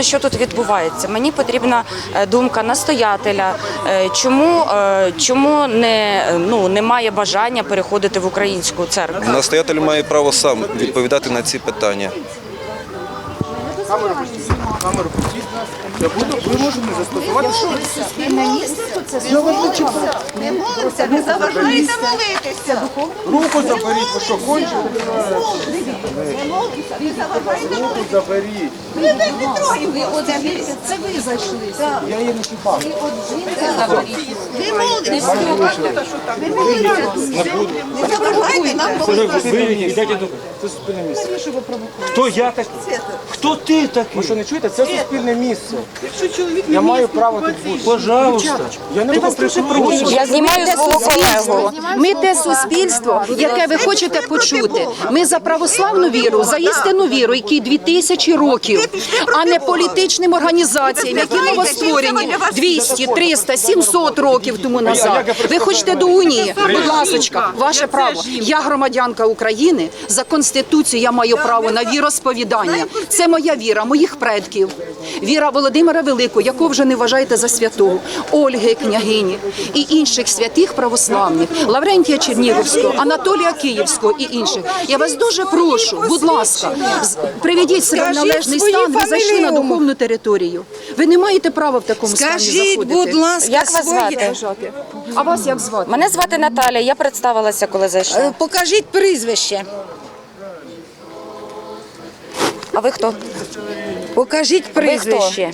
Що тут відбувається? Мені потрібна е, думка настоятеля. Е, Чому, е, чому не, ну, немає бажання переходити в українську церкву? Настоятель має право сам відповідати на ці питання. Камеру пустіть. Я буду, ви можете застосувати. Не молиться, не заважайте молитися. Руку заберіть, ви що кончите? Не молиться, не заважайте Руку заберіть. Ви не трогайте. Це ви зайшли. Я її не чіпав. Ви молитеся. Ви молитеся. Не заважайте нам молитися. Це суспільне місце. Хто я такий? Хто ти такий? Ви що не чуєте? Це суспільне місце. Якщо чоловік Я маю право тут бути. Пожалуйста. Я не буду прикручувати. Я знімаю свого колегу. Ми те суспільство, яке ви хочете почути. Ми за православну віру, за істинну віру, якій 2000 років, а не політичним організаціям, які новостворені 200, 300, 700 років тому назад. Ви хочете до унії? Будь ласочка, ваше право. Я громадянка України. За конституцією я маю право на віросповідання. Це моя віра, моїх предків. Віра Володимира Великого, якого вже не вважаєте за святого, Ольги княгині і інших святих православних, Лаврентія Чернігівського, Анатолія Київського і інших. Я вас дуже прошу, будь ласка, приведіть себе в належний стан. Ви зайшли на духовну територію. Ви не маєте права в такому стані Скажіть, будь ласка, Як вас звати? А вас як звати? Мене звати Наталя, я представилася, коли зайшла. Е, Покажіть прізвище. А ви хто? Покажіть Ви хто? прізвище.